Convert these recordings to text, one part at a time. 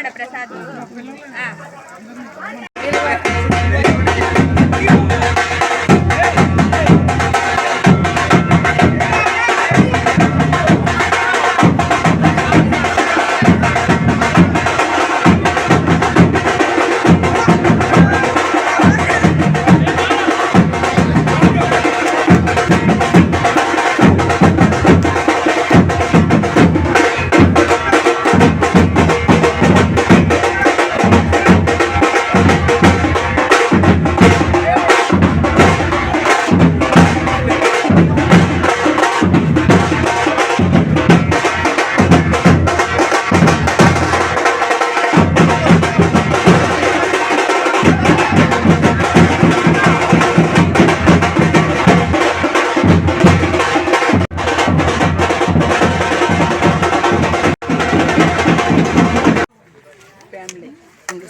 తీసుకున్నాడు ప్రసాద్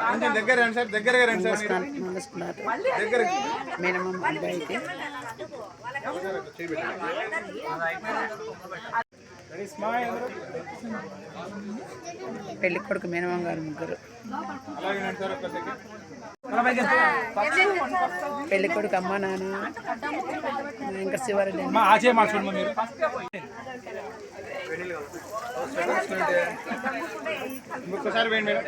కొంచెం దగ్గర రండి సార్ దగ్గరగా రండి సార్ దగ్గర రెడీ స్మైల్ పెళ్ళి కొడుకు మేనమామ గారు ముగ్గురు. అలాగే రండి సార్ ఒక్క సెకండ్ పెళ్ళి కొడుకు అమ్మ నాన్న ఇంకా శివారెడ్డి మీరు ఇంకొకసారి వేయండి మేడం.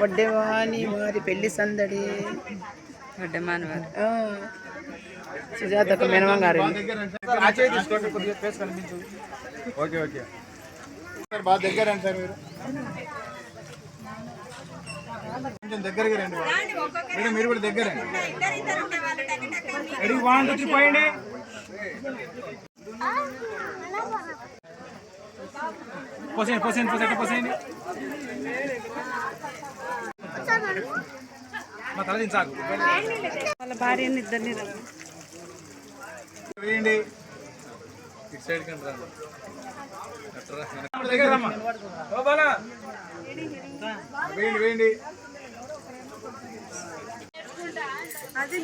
వడ్డేవాణి వారి పెళ్ళి సందడి. వడ్డమాన్ సుజాతకు మేనమామ గారు. Okay okay. సార్ బాగా దగ్గర సార్ మీరు. కొంచెం దగ్గరగా రండి మేడం మీరు కూడా దగ్గర రండి. వన్ టూ త్రీ పోయండి. పోసేయండి పోసేయండి పోసేయండి పోసేయండి. మా తల దించాకు వాళ్ళ భార్యని ఇద్దరిని వేయండి ఇటు సైడ్ కంటే రా. దగ్గర రమ్మా. ఓ బాలా. వేయండి వేయండి అది